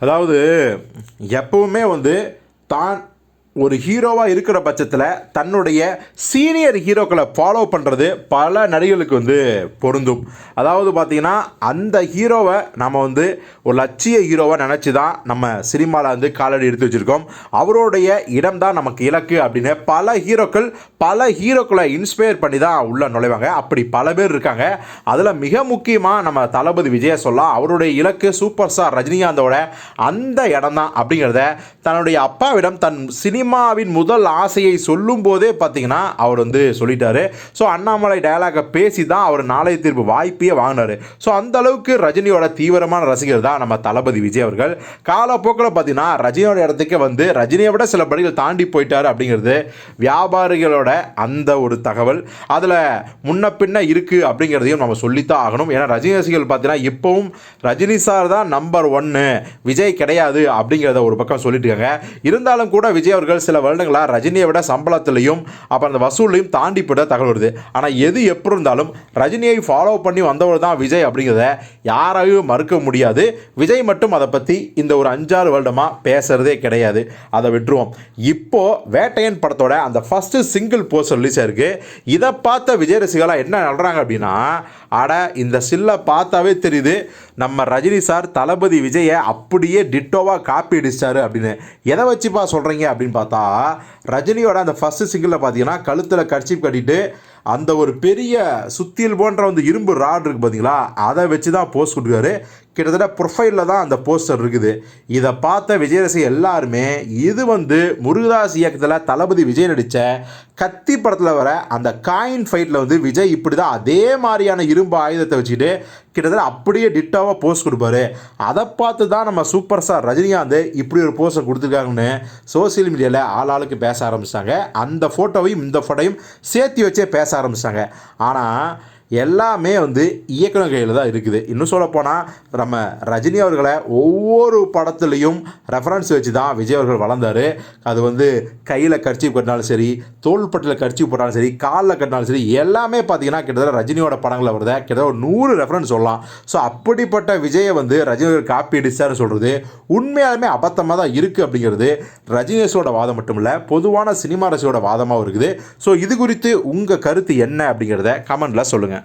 அதாவது எப்பவுமே வந்து தான் ஒரு ஹீரோவாக இருக்கிற பட்சத்தில் தன்னுடைய சீனியர் ஹீரோக்களை ஃபாலோ பண்ணுறது பல நடிகர்களுக்கு வந்து பொருந்தும். அதாவது பார்த்திங்கன்னா அந்த ஹீரோவை நம்ம வந்து ஒரு லட்சிய ஹீரோவை நினச்சி தான் நம்ம சினிமாவில் வந்து காலடி எடுத்து வச்சுருக்கோம். அவருடைய இடம் தான் நமக்கு இலக்கு அப்படின்னு பல ஹீரோக்கள் பல ஹீரோக்களை இன்ஸ்பயர் பண்ணி தான் உள்ளே நுழைவாங்க. அப்படி பல பேர் இருக்காங்க. அதில் மிக முக்கியமாக நம்ம தளபதி விஜய சொல்லலாம். அவருடைய இலக்கு சூப்பர் ஸ்டார் ரஜினிகாந்தோட அந்த இடம் தான் அப்படிங்கிறத தன்னுடைய அப்பாவிடம் தன் சினி சினிமாவின் முதல் ஆசையை சொல்லும் போதே பார்த்தீங்கன்னா அவர் வந்து சொல்லிட்டாரு. ஸோ அண்ணாமலை டயலாகை பேசி தான் அவர் நாளைய தீர்ப்பு வாய்ப்பையே வாங்கினார். ஸோ அந்த அளவுக்கு ரஜினியோட தீவிரமான ரசிகர் தான் நம்ம தளபதி விஜய் அவர்கள். காலப்போக்கில் பார்த்தீங்கன்னா ரஜினியோட இடத்துக்கு வந்து ரஜினியை விட சில படிகள் தாண்டி போயிட்டாரு அப்படிங்கிறது வியாபாரிகளோட அந்த ஒரு தகவல். அதில் முன்ன பின்ன இருக்குது அப்படிங்கிறதையும் நம்ம சொல்லித்தான் ஆகணும். ஏன்னா ரஜினி ரசிகர்கள் பார்த்தீங்கன்னா இப்போவும் ரஜினி சார் தான் நம்பர் ஒன்று விஜய் கிடையாது அப்படிங்கிறத ஒரு பக்கம் சொல்லிட்டு இருக்காங்க. இருந்தாலும் கூட விஜய் அவர்கள் சில வருடங்களாக ரஜினியை விட சம்பளத்திலையும் அப்புறம் அந்த வசூலையும் தாண்டி போயிட்ட தகவல் வருது. ஆனால் எது எப்படி இருந்தாலும் ரஜினியை ஃபாலோ பண்ணி வந்தவர் தான் விஜய் அப்படிங்கிறத யாராலையும் மறுக்க முடியாது. விஜய் மட்டும் அதை பற்றி இந்த ஒரு அஞ்சாறு வருடமாக பேசுறதே கிடையாது. அதை விட்டுருவோம். இப்போ வேட்டையன் படத்தோட அந்த ஃபஸ்ட்டு சிங்கிள் போஸ்டர் ரிலீஸ் ஆயிருக்கு இதை பார்த்த விஜய் ரசிகர்களாக என்ன நடறாங்க அப்படின்னா அட இந்த சில்லை பார்த்தாவே தெரியுது. நம்ம ரஜினி சார் தளபதி விஜயை அப்படியே டிட்டோவாக காப்பி அடிச்சிட்டாரு அப்படின்னு. எதை வச்சுப்பா சொல்கிறீங்க அப்படின்னு பார்த்தா ரஜினியோட அந்த ஃபஸ்ட்டு சிங்கிளில் பார்த்தீங்கன்னா கழுத்தில் கர்ச்சீப் கட்டிட்டு அந்த ஒரு பெரிய சுத்தியல் போன்ற வந்து இரும்பு ராட் இருக்குது பார்த்தீங்களா? அதை வச்சு தான் போஸ்ட் கொடுக்குறாரு. கிட்டத்தட்ட ப்ரொஃபைலில் தான் அந்த போஸ்டர் இருக்குது. இதை பார்த்த விஜய் எல்லாருமே இது வந்து முருகதாஸ் இயக்கத்தில் தளபதி விஜய் நடித்த கத்தி படத்தில் வர அந்த காயின் ஃபைட்டில் வந்து விஜய் இப்படி தான் அதே மாதிரியான இரும்பு ஆயுதத்தை வச்சுக்கிட்டு கிட்டத்தட்ட அப்படியே டிட்டாவாக போஸ்ட் கொடுப்பாரு. அதை பார்த்து தான் நம்ம சூப்பர் ஸ்டார் ரஜினிகாந்த் இப்படி ஒரு போஸ்டர் கொடுத்துருக்காங்கன்னு சோசியல் மீடியாவில் ஆள் ஆளுக்கு பேச ஆரம்பித்தாங்க அந்த ஃபோட்டோவையும் இந்த ஃபோட்டோவையும் சேர்த்து வச்சே பேச ஆரம்பித்தாங்க ஆனால் எல்லாமே வந்து இயக்குனர் கையில் தான் இருக்குது. இன்னும் சொல்லப்போனால் நம்ம ரஜினி அவர்களை ஒவ்வொரு படத்துலையும் ரெஃபரன்ஸ் வச்சு தான் விஜய் அவர்கள் வளர்ந்தார். அது வந்து கையில் கர்ச்சி கட்டினாலும் சரி தோள்பட்டில் கர்ச்சி போட்டாலும் சரி காலில் கட்டினாலும் சரி எல்லாமே பார்த்தீங்கன்னா கிட்டத்தட்ட ரஜினியோட படங்களில் வருத. கிட்டத்தட்ட ஒரு நூறு ரெஃபரன்ஸ் சொல்லலாம். ஸோ அப்படிப்பட்ட விஜயை வந்து ரஜினி அவர்கள் காப்பி அடிச்சார்னு சொல்கிறது உண்மையாலுமே அபத்தமாக தான் இருக்குது அப்படிங்கிறது ரஜினேஷோட வாதம் மட்டும் இல்லை பொதுவான சினிமா ரசிகோட வாதமாகவும் இருக்குது. ஸோ இது குறித்து உங்கள் கருத்து என்ன அப்படிங்கிறத கமெண்டில் சொல்லுங்கள்